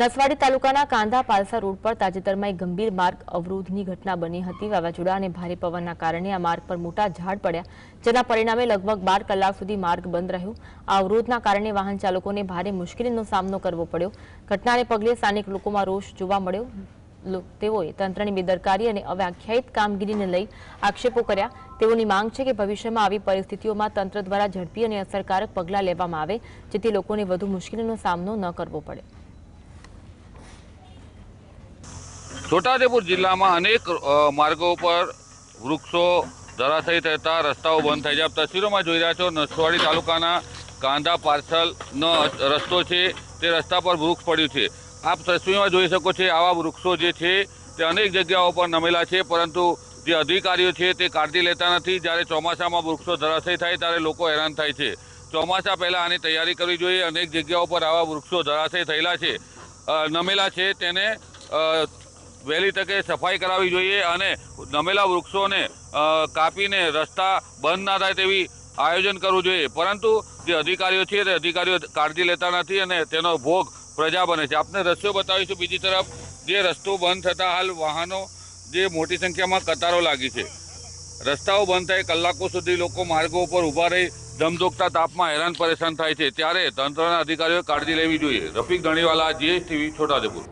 નસવાડી તાલુકાના કાંધા પાલસા રોડ પર તાજેતરમાં એક ગંભીર માર્ગ અવરોધની ઘટના બની હતી. વાવાઝોડા અને ભારે પવનના કારણે આ માર્ગ પર મોટા ઝાડ પડ્યા, જેના પરિણામે લગભગ બાર કલાક સુધી માર્ગ બંધ રહ્યો. આ અવરોધના કારણે વાહન ચાલકોને ભારે મુશ્કેલીનો સામનો કરવો પડ્યો. ઘટનાને પગલે સ્થાનિક લોકોમાં રોષ જોવા મળ્યો. તેઓએ તંત્રની બેદરકારી અને અવ્યાખ્યાયિત કામગીરીને લઈ આક્ષેપો કર્યા. તેઓની માંગ છે કે ભવિષ્યમાં આવી પરિસ્થિતિઓમાં તંત્ર દ્વારા ઝડપી અને અસરકારક પગલાં લેવામાં આવે, જેથી લોકોને વધુ મુશ્કેલીનો સામનો ન કરવો પડે. છોટાઉદેપુર જિલ્લામાં અનેક માર્ગો પર વૃક્ષો ધરાશયી થતા રસ્તાઓ બંધ થઈ જાય. તસવીરોમાં જોઈ રહ્યા છો, નસવાડી તાલુકાના કાંદા પાર્સલનો રસ્તો છે, તે રસ્તા પર વૃક્ષ પડ્યું છે. આપ તસવીરમાં જોઈ શકો છો, આવા વૃક્ષો જે છે, તે અનેક જગ્યાઓ પર નમેલા છે, પરંતુ જે અધિકારીઓ છે, તે કાળજી લેતા નથી. જ્યારે ચોમાસામાં વૃક્ષો ધરાશયી થાય, ત્યારે લોકો હેરાન થાય છે. ચોમાસા પહેલાં આની તૈયારી કરવી જોઈએ. અનેક જગ્યાઓ પર આવા વૃક્ષો ધરાશય થયેલા છે. નમેલા છે, તેને વહેલી તકે સફાઈ કરાવવી જોઈએ અને નમેલા વૃક્ષોને કાપીને રસ્તા બંધ ના થાય તેવી આયોજન કરવું જોઈએ. પરંતુ જે અધિકારીઓ છે તે અધિકારીઓ કાળજી લેતા નથી અને તેનો ભોગ પ્રજા બને છે. આપને રસ્તો બતાવીશું બીજી તરફ. જે રસ્તો બંધ થતાં હાલ વાહનો જે મોટી સંખ્યામાં કતારો લાગી છે. રસ્તાઓ બંધ થાય કલાકો સુધી લોકો માર્ગો ઉપર ઊભા રહી ધમધોકતા તાપમાં હેરાન પરેશાન થાય છે. ત્યારે તંત્રના અધિકારીઓએ કાળજી લેવી જોઈએ. રફીક ધણીવાલા, જીએસટીવી, છોટાઉદેપુર.